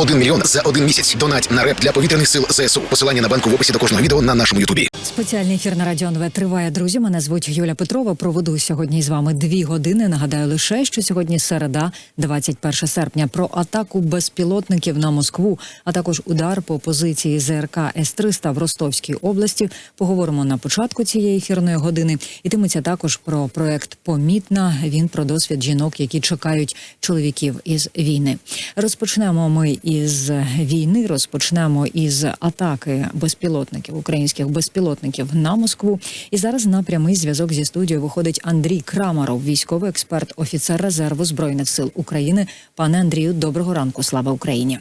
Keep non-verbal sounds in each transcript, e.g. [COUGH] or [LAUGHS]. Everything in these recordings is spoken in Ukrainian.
1 мільйон за один місяць. Донать на реп для повітряних сил ЗСУ. Посилання на банку в описі до кожного відео на нашому Ютубі. Спеціальний ефір на радіо НВ триває. Друзі, мене звуть Юля Петрова. Проведу сьогодні з вами дві години. Нагадаю лише, що сьогодні середа, 21 серпня, про атаку безпілотників на Москву, а також удар по позиції ЗРК С-300 в Ростовській області. Поговоримо на початку цієї ефірної години. Ітиметься також про проект Помітна. Він про досвід жінок, які чекають чоловіків із війни. Розпочнемо ми із війни. Розпочнемо із атаки безпілотників українських безпілотників на Москву. І зараз на прямий зв'язок зі студією виходить Андрій Крамаров, військовий експерт, офіцер резерву збройних сил України. Пане Андрію, доброго ранку. Слава Україні.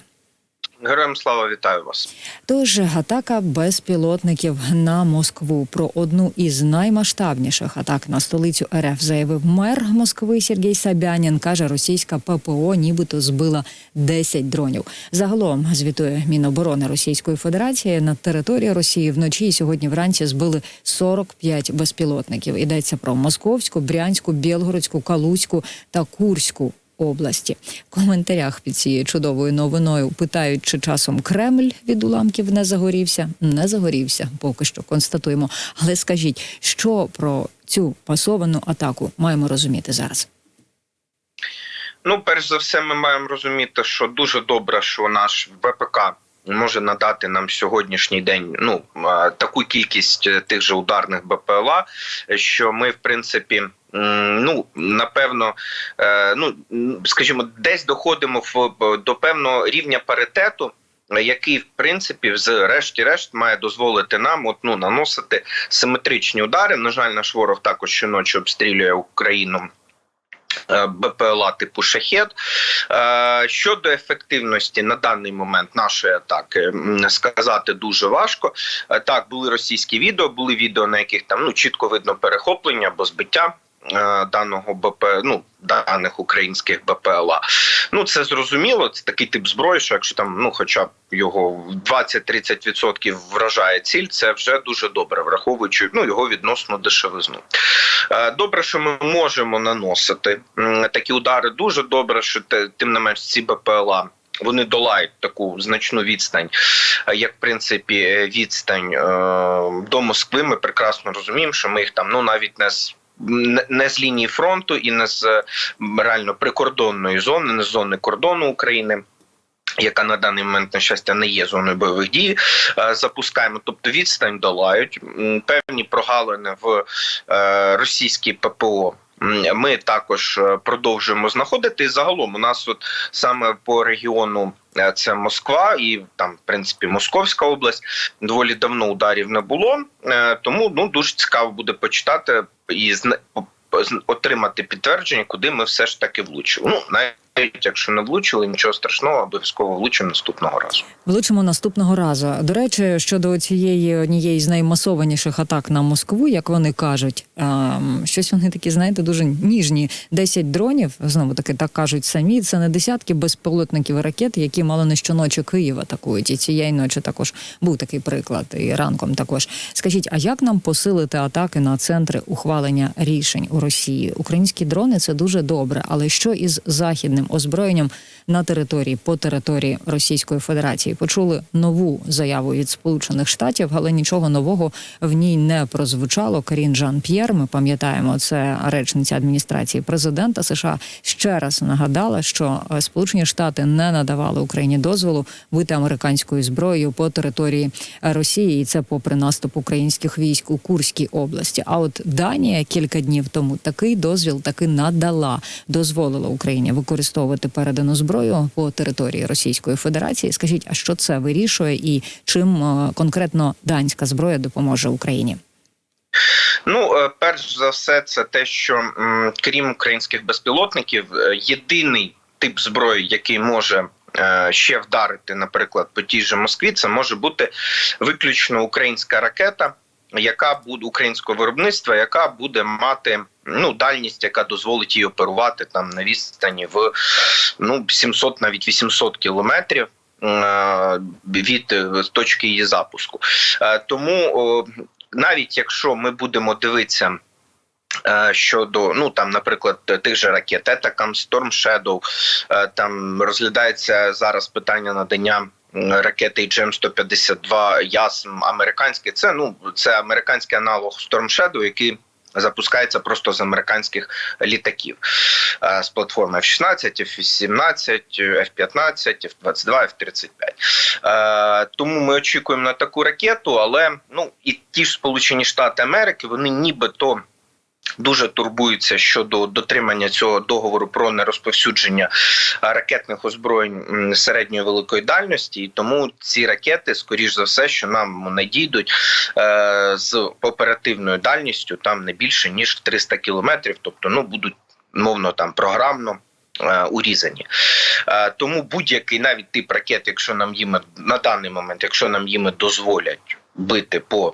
Героям слава вітаю вас. Тож атака безпілотників на Москву про одну із наймасштабніших атак на столицю РФ заявив мер Москви Сергій Сабянін. каже, російська ППО нібито збила 10 дронів. Загалом звітує Міноборони Російської Федерації на території Росії вночі і сьогодні вранці збили 45 безпілотників. Йдеться про Московську, Брянську, Білгородську, Калузьку та Курську області. В коментарях під цією чудовою новиною питають, чи часом Кремль від уламків не загорівся. Не загорівся, поки що констатуємо. Але скажіть, що про цю пасовану атаку маємо розуміти зараз? Ну, перш за все, ми маємо розуміти, що дуже добре, що наш ВПК може надати нам сьогоднішній день ну е, таку кількість е, тих же ударних БПЛА, що ми, в принципі. Ну, напевно, е, ну скажімо, десь доходимо в до певного рівня паритету, який в принципі, з решті-решт, має дозволити нам от, ну, наносити симетричні удари. На жаль, наш ворог також щоночі обстрілює Україну. е, БПЛА типу шахет Е, щодо ефективності на даний момент нашої атаки сказати дуже важко. Так, були російські відео, були відео, на яких там ну чітко видно перехоплення або збиття. Е, Даного БП, ну даних українських БПЛА, ну це зрозуміло. Це такий тип зброї, що якщо там, ну хоча б його 20-30% вражає ціль, це вже дуже добре, враховуючи ну його відносну дешевизну. Е, Добре, що ми можемо наносити такі удари. Дуже добре, що тим не менш ці БПЛА. Вони долають таку значну відстань, е, як в принципі відстань до Москви. Ми прекрасно розуміємо, що ми їх там ну навіть не з не- з лінії фронту і не з е, реально прикордонної зони, не з зони кордону України. Яка на даний момент на щастя не є зоною бойових дій, е, запускаємо. Тобто відстань долають певні прогалини в е, російській ППО. Ми також продовжуємо знаходити. І загалом у нас, от саме по регіону, це Москва і там, в принципі, Московська область. Доволі давно ударів не було. Тому ну дуже цікаво буде почитати і отримати підтвердження, куди ми все ж таки влучили. Ну якщо не влучили, нічого страшного, обов'язково влучимо наступного разу. Влучимо наступного разу. До речі, щодо цієї однієї з наймасованіших атак на Москву, як вони кажуть, ем, щось вони такі, знаєте, дуже ніжні. 10 дронів, знову таки так кажуть самі. Це не десятки безпілотників ракет, які мало не щоночі Київ атакують. І цієї ночі також був такий приклад, і ранком також. Скажіть, а як нам посилити атаки на центри ухвалення рішень у Росії? Українські дрони це дуже добре, але що із західним озброєнням на території по території Російської Федерації? Почули нову заяву від Сполучених Штатів, але нічого нового в ній не прозвучало. Карін Жан П'єр, ми пам'ятаємо, це речниця адміністрації президента США. Ще раз нагадала, що е, Сполучені Штати не надавали Україні дозволу бити американською зброєю по території Росії, і це попри наступ українських військ у Курській області. А от Данія кілька днів тому такий дозвіл таки надала, дозволила Україні використовувати передану зброю по території Російської Федерації. Скажіть, а що це вирішує, і чим е, конкретно данська зброя допоможе Україні? Ну, е, перш за все, це те, що крім українських безпілотників, е, єдиний тип зброї, який може ще вдарити, наприклад, по тій же Москві, це може бути виключно українська ракета, яка буде українського виробництва, яка буде мати ну дальність, яка дозволить їй оперувати там на відстані в ну 700, навіть 800 кілометрів. е, Від е, точки її запуску, Е, тому навіть якщо ми будемо дивитися Щодо, ну там, наприклад, тих же ракет Етакам, Storm Shadow, там розглядається зараз питання надання ракети GM 152 ясм американське. Це ну це американський аналог Storm Shadow, який запускається просто з американських літаків е, з платформи F-16, F-18, F-15, F-22, F-35. Е, Тому ми очікуємо на таку ракету, але ну і ті ж Сполучені Штати Америки вони нібито. Дуже турбуються щодо дотримання цього договору про нерозповсюдження ракетних озброєнь середньої великої дальності, і тому ці ракети, скоріш за все, що нам надійдуть е, з оперативною дальністю там не більше ніж 300 кілометрів, тобто ну будуть мовно там програмно. е, Урізані Е, тому будь-який навіть тип ракет, якщо нам їм на даний момент, якщо нам їм дозволять бити по е,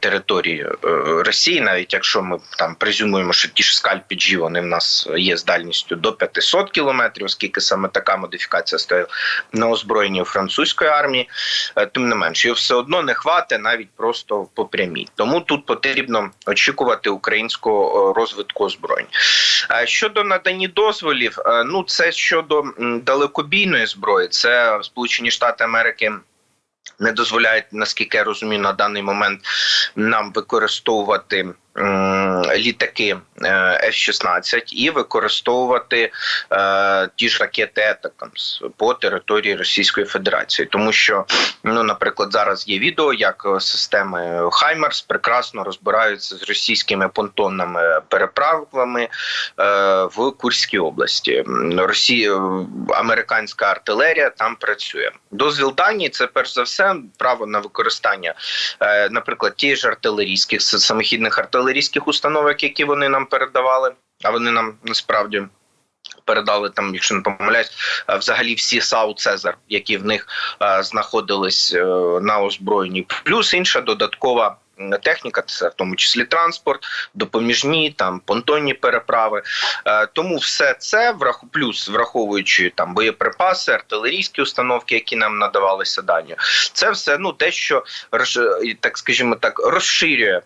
території е, Росії, навіть якщо ми там презюмуємо, що ті ж скальпіджі вони в нас є з дальністю до 500 кілометрів, оскільки саме така модифікація стоїть на озброєнні у французької армії, е, тим не менше, його все одно не хватить навіть просто по прямій. Тому тут потрібно очікувати українського е, розвитку озброєнь. Е, Щодо надані дозволів, е, ну це щодо далекобійної зброї, це Сполучені Штати Америки. Не дозволяють, наскільки я розумію, на даний момент нам використовувати літаки е, F-16 і використовувати е, ті ж ракети Етакамс по території Російської Федерації, тому що, ну, наприклад, зараз є відео, як е, системи Хаймерс прекрасно розбираються з російськими понтонними переправами е, в Курській області. Росія, е, американська артилерія там працює. Дозвіл Данії це перш за все право на використання, е, наприклад, тієї ж артилерійських самохідних артилерійських установок, які вони нам передавали. А вони нам насправді передали там, якщо не помиляюсь, е, взагалі всі САУ Цезар, які в них е, знаходились е, на озброєнні, плюс інша додаткова. Техніка, це в тому числі транспорт, допоміжні, там понтонні переправи. Е, тому все це враху плюс, враховуючи там боєприпаси, артилерійські установки, які нам надавалися дані, це все ну те, що так скажімо так, розширює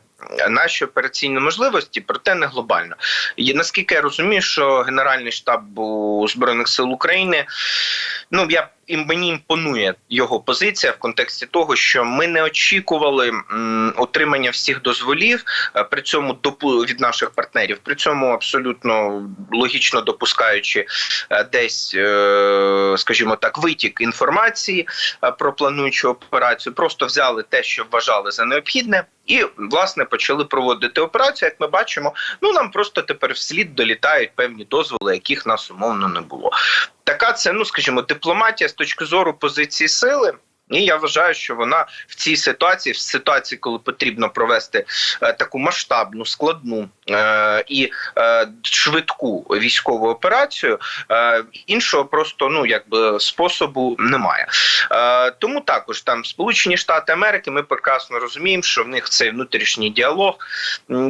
наші операційні можливості, проте не глобально. І наскільки я розумію, що Генеральний штаб збройних сил України, ну я і мені імпонує його позиція в контексті того, що ми не очікували отримання всіх дозволів, е, при цьому від наших партнерів, при цьому абсолютно логічно допускаючи е, десь, е, скажімо так, витік інформації про плануючу операцію, просто взяли те, що вважали за необхідне. І власне почали проводити операцію. Як ми бачимо, ну нам просто тепер вслід долітають певні дозволи, яких нас умовно не було. Така це, ну скажімо, дипломатія з точки зору позиції сили. І я вважаю, що вона в цій ситуації, в ситуації, коли потрібно провести е, таку масштабну, складну е, і е, швидку військову операцію, е, іншого просто ну якби способу немає. Е, тому також там Сполучені Штати Америки, ми прекрасно розуміємо, що в них цей внутрішній діалог.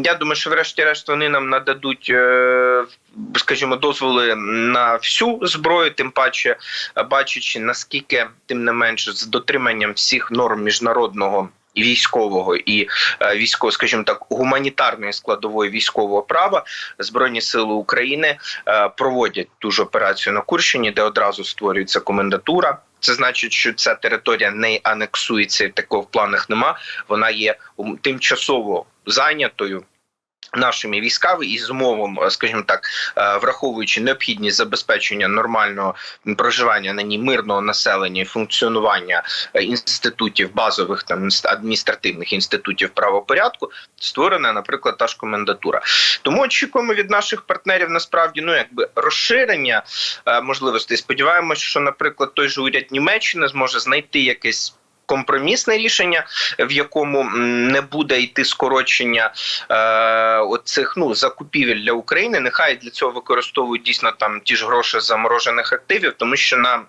Я думаю, що врешті-решт вони нам нададуть. Е, Скажімо, дозволи на всю зброю, тим паче бачачи наскільки тим не менше з дотриманням всіх норм міжнародного військового і е, військово, скажімо так, гуманітарної складової військового права збройні сили України е, проводять ту ж операцію на Курщині, де одразу створюється комендатура. Це значить, що ця територія не анексується, такого в планах нема. Вона є тимчасово зайнятою. Нашими військами і з умовом, е, скажімо так, е, враховуючи необхідність забезпечення нормального проживання на ній мирного населення і функціонування е, інститутів базових там адміністративних інститутів правопорядку, створена, наприклад, та ж комендатура. Тому очікуємо від наших партнерів насправді ну якби розширення можливостей. Сподіваємось, що, наприклад, той же уряд Німеччини зможе знайти якесь. Компромісне рішення, в якому не буде йти скорочення е, оцих ну закупівель для України. Нехай для цього використовують дійсно там ті ж гроші заморожених активів, тому що на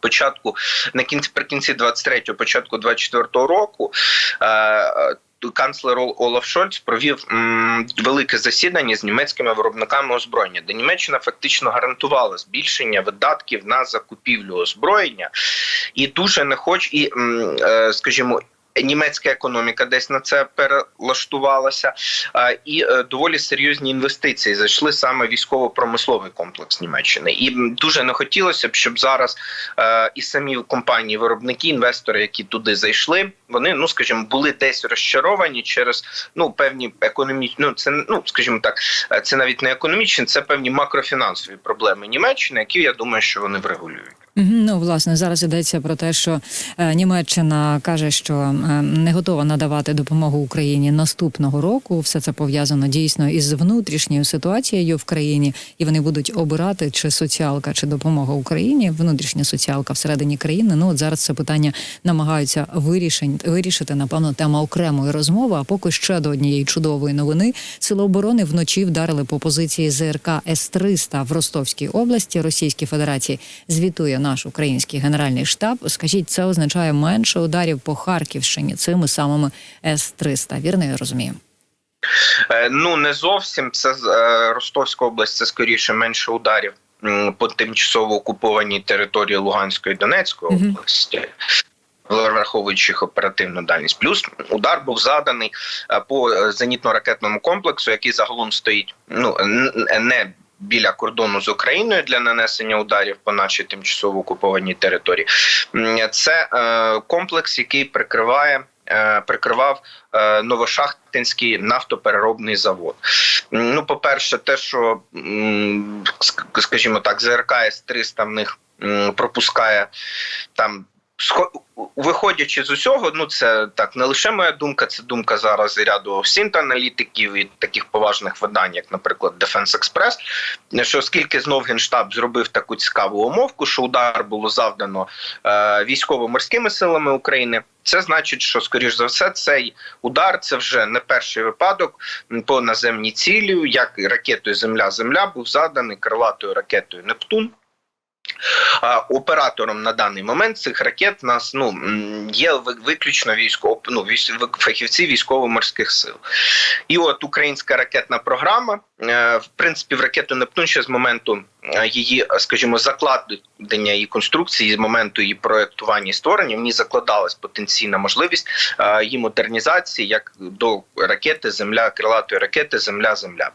початку на кінці прикінці 23-го, початку 24-го року. Е, Канцлер Ол- Олаф Шольц провів м, велике засідання з німецькими виробниками озброєння, де Німеччина фактично гарантувала збільшення видатків на закупівлю озброєння, і дуже не хоче, і м, е, скажімо, німецька економіка десь на це перелаштувалася, і е, доволі серйозні інвестиції зайшли саме військово-промисловий комплекс Німеччини. І дуже не хотілося б, щоб зараз е, і самі компанії, виробники, інвестори, які туди зайшли, вони ну скажімо, були десь розчаровані через ну певні економічні, ну це ну скажімо так, е, це навіть не економічні, це певні макрофінансові проблеми Німеччини, які я думаю, що вони врегулюють. Ну, власне, зараз йдеться про те, що е, Німеччина каже, що е, не готова надавати допомогу Україні наступного року. Все це пов'язано дійсно із внутрішньою ситуацією в країні, і вони будуть обирати чи соціалка, чи допомога Україні, внутрішня соціалка всередині країни. Ну от зараз це питання намагаються вирішити, вирішити. Напевно, тема окремої розмови. А поки ще до однієї чудової новини сили оборони вночі вдарили по позиції ЗРК С-300 в Ростовській області Російській Федерації. Звітує наш український генеральний штаб. Скажіть, це означає менше ударів по Харківщині цими самими С-300. Вірно, я розумію. Е, Ну не зовсім це з- е, Ростовська область. Це скоріше менше ударів по тимчасово окупованій території Луганської і Донецької Мгм. області. Враховуючи їх оперативну дальність, плюс удар був заданий е, по зенітно-ракетному комплексу, який загалом стоїть ну не біля кордону з Україною для нанесення ударів по нашій тимчасово окупованій території. Це е, комплекс, який прикриває. е, Прикривав е, Новошахтинський нафтопереробний завод. Ну, по-перше, те, що скажімо так, ЗРК С-300 в них пропускає там. Виходячи з усього, ну це так не лише моя думка, це думка зараз і ряду сінт аналітиків і таких поважних видань, як, наприклад, Defense Express, що оскільки знов генштаб зробив таку цікаву умовку, що удар було завдано е, військово-морськими силами України. Це значить, що скоріш за все цей удар це вже не перший випадок по наземній цілі, як ракетою Земля-Земля був заданий крилатою ракетою Нептун. Оператором на даний момент цих ракет нас ну є виключно військово ну, фахівці військово-морських сил. І от українська ракетна програма, в принципі, в ракету Нептун ще з моменту е, її, е, скажімо, закладення її конструкції, з моменту її проектування і створення, в ній закладалась потенційна можливість е, її модернізації як до ракети Земля, крилатої ракети Земля, Земля.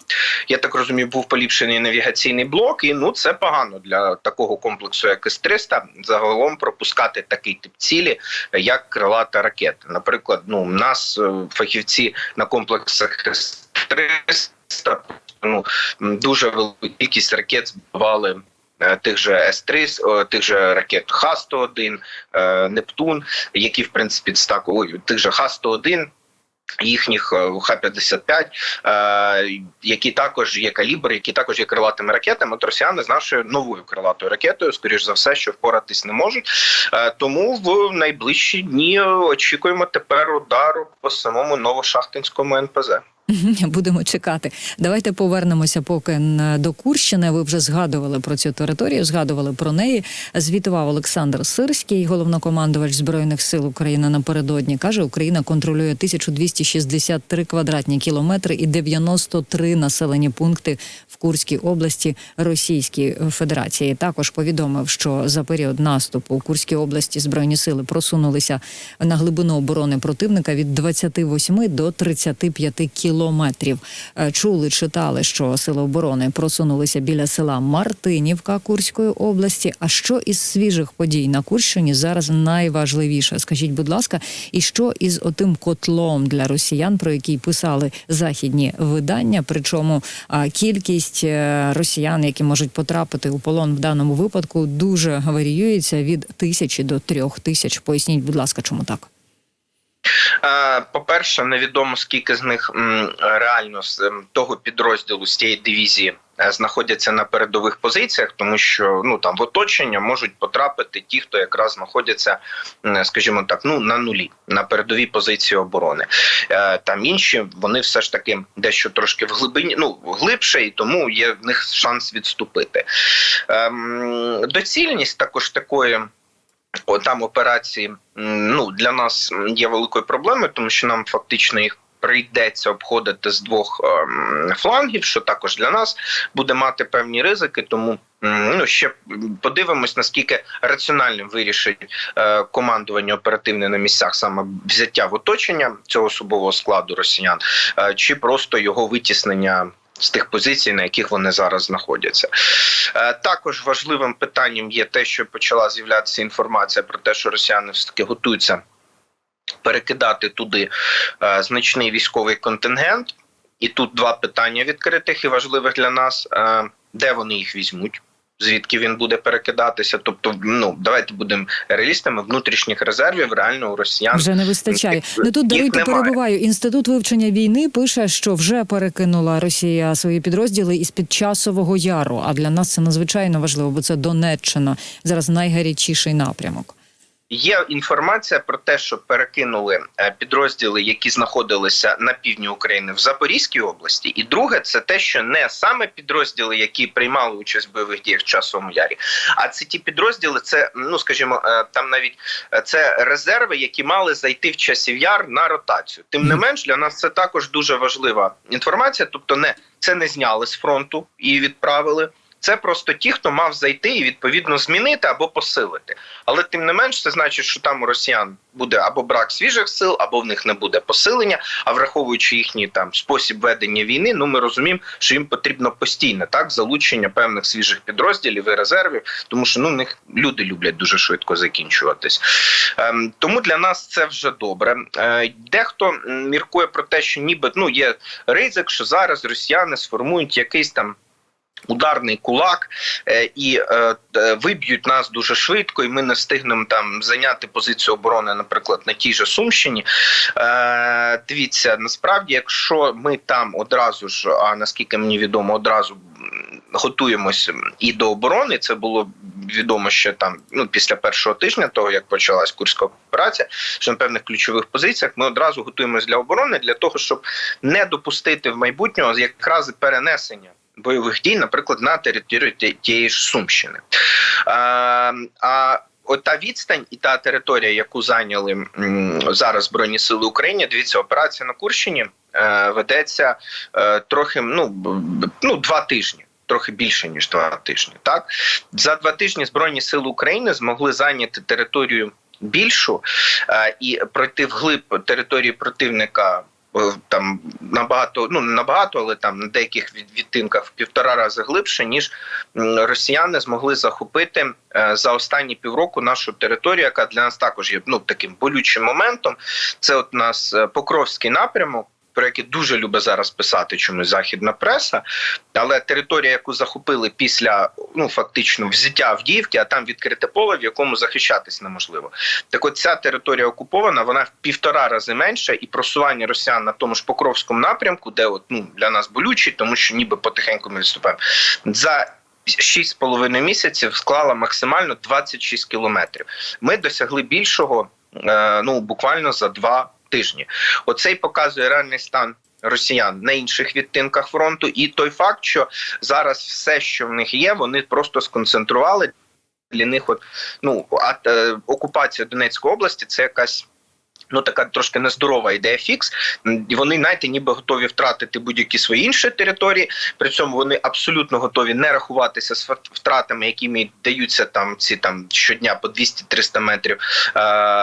Я так розумію, був поліпшений навігаційний блок, і ну це погано для такого комплексу, як С-300, загалом пропускати такий тип цілі, е, як крилата ракета. Наприклад, ну у нас е, фахівці на комплексах С-300 ну, дуже велику кількість ракет збивали. е, Тих же С-3, тих же ракет Х-101, е, Нептун, які в принципі так, ой, тих же Х-101, їхніх е, Х-55, е, які також є калібр, які також є крилатими ракетами. От росіяни з нашою новою крилатою ракетою, скоріш за все, що впоратись не можуть. Тому в найближчі дні очікуємо тепер удару по самому новошахтинському НПЗ. [LAUGHS] Будемо чекати. Давайте повернемося поки до Курщини. Ви вже згадували про цю територію, згадували про неї. Звітував Олександр Сирський, головнокомандувач збройних сил України напередодні. каже, Україна контролює 1263 квадратні кілометри і 93 населені пункти в Курській області Російської Федерації. Також повідомив, що за період наступу у Курській області збройні сили просунулися на глибину оборони противника від 28 до 35 кілометрів. Е, Чули, читали, що сили оборони просунулися біля села Мартинівка Курської області. А що із свіжих подій на Курщині зараз найважливіше? Скажіть, будь ласка, і що із отим котлом для росіян, про який писали західні видання? Причому кількість е, росіян, які можуть потрапити у полон в даному випадку, дуже варіюється від тисячі до трьох тисяч. Поясніть, будь ласка, чому так? По-перше, невідомо скільки з них реально з того підрозділу з тієї дивізії е, знаходяться на передових позиціях, тому що ну там в оточення можуть потрапити ті, хто якраз знаходяться, скажімо так, ну на нулі на передовій позиції оборони. Е, Там інші вони все ж таки дещо трошки в глибині, ну глибше, і тому є в них шанс відступити. Ем, Доцільність також такої. Там операції ну для нас є великою проблемою, тому що нам фактично їх прийдеться обходити з двох ем, флангів, що також для нас буде мати певні ризики. Тому ну ще подивимось, наскільки раціональним вирішить е, командування оперативне на місцях саме взяття в оточення цього особового складу росіян, е, чи просто його витіснення. З тих позицій, на яких вони зараз знаходяться, Е, також важливим питанням є те, що почала з'являтися інформація про те, що росіяни все таки готуються перекидати туди е, значний військовий контингент. І тут два питання відкритих і важливих для нас: Е, де вони їх візьмуть. Звідки він буде перекидатися? Тобто, ну давайте будемо реалістами. Внутрішніх резервів реально у росіян Вже не вистачає. Їх- Ну тут даруйте перебуваю. Інститут вивчення війни пише, що вже перекинула Росія свої підрозділи із під часового яру. А для нас це надзвичайно важливо, бо це Донеччина зараз найгарячіший напрямок. Є інформація про те, що перекинули е, підрозділи, які знаходилися на півдні України в Запорізькій області. І друге, це те, що не саме підрозділи, які приймали участь в бойових діях в часовому ярі, а це ті підрозділи, це ну скажімо, е, там навіть е, це резерви, які мали зайти в часів яр на ротацію. Тим не менш, для нас це також дуже важлива інформація. Тобто, не це не зняли з фронту і відправили. Це просто ті, хто мав зайти і відповідно змінити або посилити. Але тим не менш, це значить, що там у росіян буде або брак свіжих сил, або в них не буде посилення. А враховуючи їхній там спосіб ведення війни, ну ми розуміємо, що їм потрібно постійне так залучення певних свіжих підрозділів і резервів, тому що ну в них люди люблять дуже швидко закінчуватись. Ем, тому для нас це вже добре. Е, дехто міркує про те, що ніби ну є ризик, що зараз росіяни сформують якийсь там ударний кулак е, і е, виб'ють нас дуже швидко, і ми не встигнемо там зайняти позицію оборони, наприклад, на тій же Сумщині. Е, дивіться, насправді, якщо ми там одразу ж, а наскільки мені відомо, одразу м, готуємося і до оборони, це було відомо ще там ну після першого тижня, того як почалась курська операція, що на певних ключових позиціях ми одразу готуємось для оборони для того, щоб не допустити в майбутнього якраз перенесення бойових дій, наприклад, на територію тієї ж Сумщини. А, а от та відстань і та територія, яку зайняли зараз Збройні Сили України, дивіться, операція на Курщині е, ведеться е, трохи ну, ну два тижні. Трохи більше ніж два тижні. Так за два тижні Збройні Сили України змогли зайняти територію більшу е, і пройти вглиб території противника там набагато, ну набагато, але там на деяких від- відтинках в півтора рази глибше, ніж росіяни змогли захопити е, за останні півроку нашу територію, яка для нас також є ну таким болючим моментом. Це от у нас е, Покровський напрямок. Про який дуже любить зараз писати чомусь західна преса, але територія, яку захопили після ну фактично взяття Авдіївки, а там відкрите поле, в якому захищатись неможливо. Так, от ця територія окупована, вона в півтора рази менша, і просування росіян на тому ж Покровському напрямку, де от ну для нас болючий, тому що ніби потихеньку ми відступаємо за. 6,5 місяців склала максимально 26 кілометрів. Ми досягли більшого е, ну буквально за два тижні. Оце й показує реальний стан. Росіян на інших відтинках фронту, і той факт, що зараз все, що в них є, вони просто сконцентрували для них. От ну а е, окупація Донецької області це якась. Ну, така трошки нездорова ідея фікс. І вони, знаєте, ніби готові втратити будь-які свої інші території. При цьому вони абсолютно готові не рахуватися з втратами, якими даються там ці там щодня по 200-300 метрів е,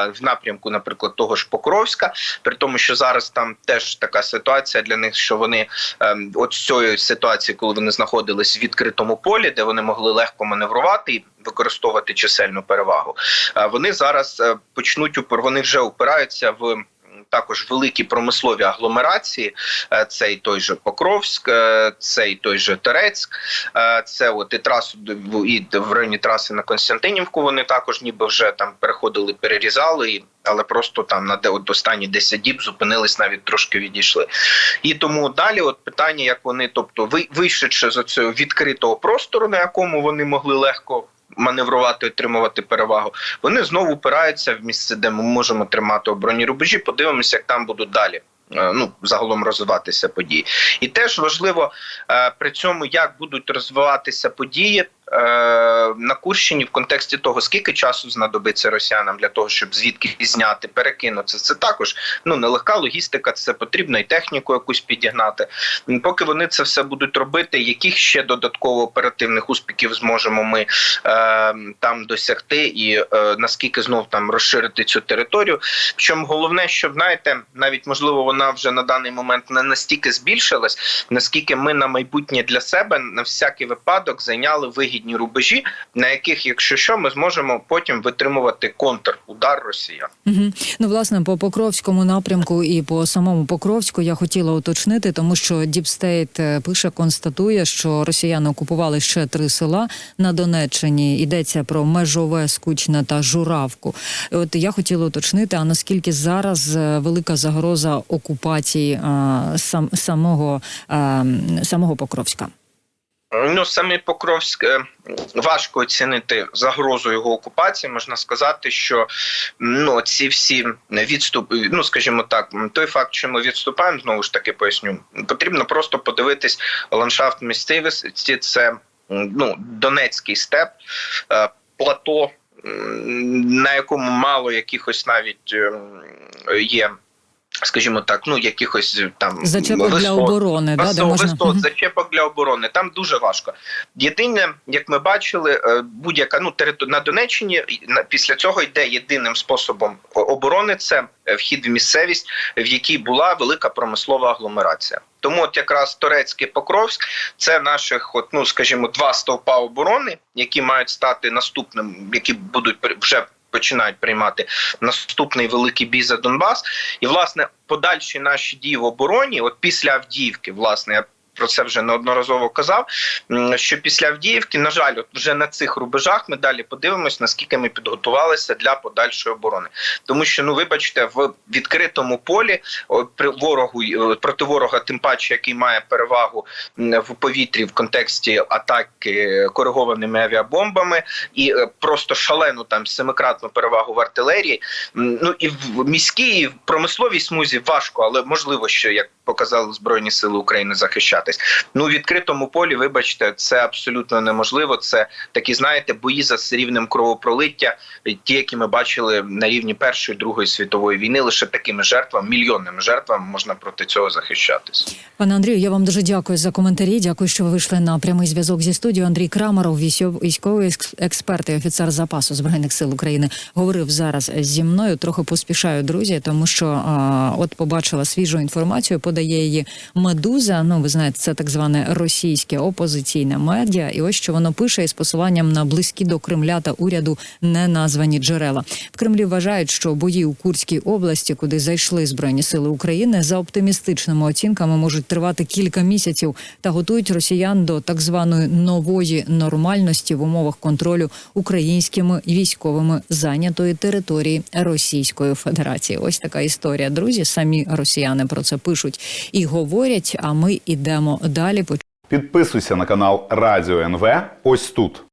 в напрямку, наприклад, того ж Покровська. При тому, що зараз там теж така ситуація для них, що вони ем, от цієї ситуації, коли вони знаходились в відкритому полі, де вони могли легко маневрувати використовувати чисельну перевагу. Вони зараз е, почнуть вони вже упираються в. Також великі промислові агломерації, Е, це і той же Покровськ, е, це і той же Терецьк, це от і трасу і в районі траси на Константинівку. Вони також ніби вже там переходили, перерізали, але просто там на де от останні 10 діб зупинились, навіть трошки відійшли. І тому далі, от питання, як вони, тобто, ви- вийшедши з цього відкритого простору, на якому вони могли легко. Маневрувати, отримувати перевагу. Вони знову упираються в місце, де ми можемо тримати оборонні рубежі. Подивимося, як там будуть далі. е, Ну, загалом розвиватися події, і теж важливо е, при цьому, як будуть розвиватися події на Курщині в контексті того, скільки часу знадобиться росіянам для того, щоб звідки зняти, перекинути. Це також ну нелегка логістика. Це потрібно і техніку якусь підігнати. Поки вони це все будуть робити, яких ще додатково оперативних успіхів зможемо ми е, там досягти, і е, наскільки знов там розширити цю територію. Причому головне, щоб знаєте, навіть можливо вона вже на даний момент не настільки збільшилась, наскільки ми на майбутнє для себе на всякий випадок зайняли вигідні рубежі, на яких, якщо що, ми зможемо потім витримувати контрудар росіян. Угу. Ну, власне, по Покровському напрямку і по самому Покровську я хотіла уточнити, тому що Діпстейт пише, констатує, що росіяни окупували ще три села на Донеччині. Йдеться про Межове, Скучне та Журавку. От я хотіла уточнити, а наскільки зараз е, велика загроза окупації е, сам, самого, е, самого Покровська? Ну, саме Покровськ е, важко оцінити загрозу його окупації. Можна сказати, що ну ці всі відступи, ну скажімо так, той факт, що ми відступаємо, знову ж таки поясню. Потрібно просто подивитись ландшафт місцевості. Це ну Донецький степ, е, плато, на якому мало якихось навіть ем, є. Скажімо так, ну якихось там Зачепок для висот. оборони, да, де Висот, можна висот, зачепок для оборони. Там дуже важко. Єдине, як ми бачили, е, будь-яка ну на Донеччині після цього йде єдиним способом оборони це е, вхід в місцевість, в якій була велика промислова агломерація. Тому, от якраз Торецький Покровськ це наших, от ну скажімо, два стовпа оборони, які мають стати наступним, які будуть вже. Починають приймати наступний великий бій за Донбас, і власне подальші наші дії в обороні, от після Авдіївки, власне, про це вже неодноразово казав. Що після Авдіївки, на жаль, от вже на цих рубежах ми далі подивимось, наскільки ми підготувалися для подальшої оборони. Тому що, ну вибачте, в відкритому полі при ворогу е, проти ворога, тим паче, який має перевагу в повітрі в контексті атаки коригованими авіабомбами, і е, просто шалену там семикратну перевагу в артилерії. Ну і в міській і в промисловій смузі важко, але можливо, що як показали Збройні Сили України захищатись. Ну у відкритому полі, вибачте, це абсолютно неможливо. Це такі, знаєте, бої за рівнем кровопролиття, ті, які ми бачили на рівні Першої Другої світової війни, лише такими жертвами, мільйонними жертвами можна проти цього захищатись. Пане Андрію, я вам дуже дякую за коментарі. Дякую, що ви вийшли на прямий зв'язок зі студією. Андрій Крамаров, військов- військовий експерт і офіцер запасу збройних сил України, говорив зараз зі мною. Трохи поспішаю, друзі, тому що а, от побачила свіжу інформацію. Подає її Медуза. Ну, ви знаєте, це так зване російське опозиційне медіа. І ось що воно пише із посиланням на близькі до Кремля та уряду неназвані джерела. В Кремлі вважають, що бої у Курській області, куди зайшли збройні сили України, за оптимістичними оцінками можуть тривати кілька місяців та готують росіян до так званої нової нормальності в умовах контролю українськими військовими зайнятої території Російської Федерації. Ось така історія. Друзі, самі росіяни про це пишуть і говорять. А ми йдемо далі. Підписуйся на канал Радіо НВ ось тут.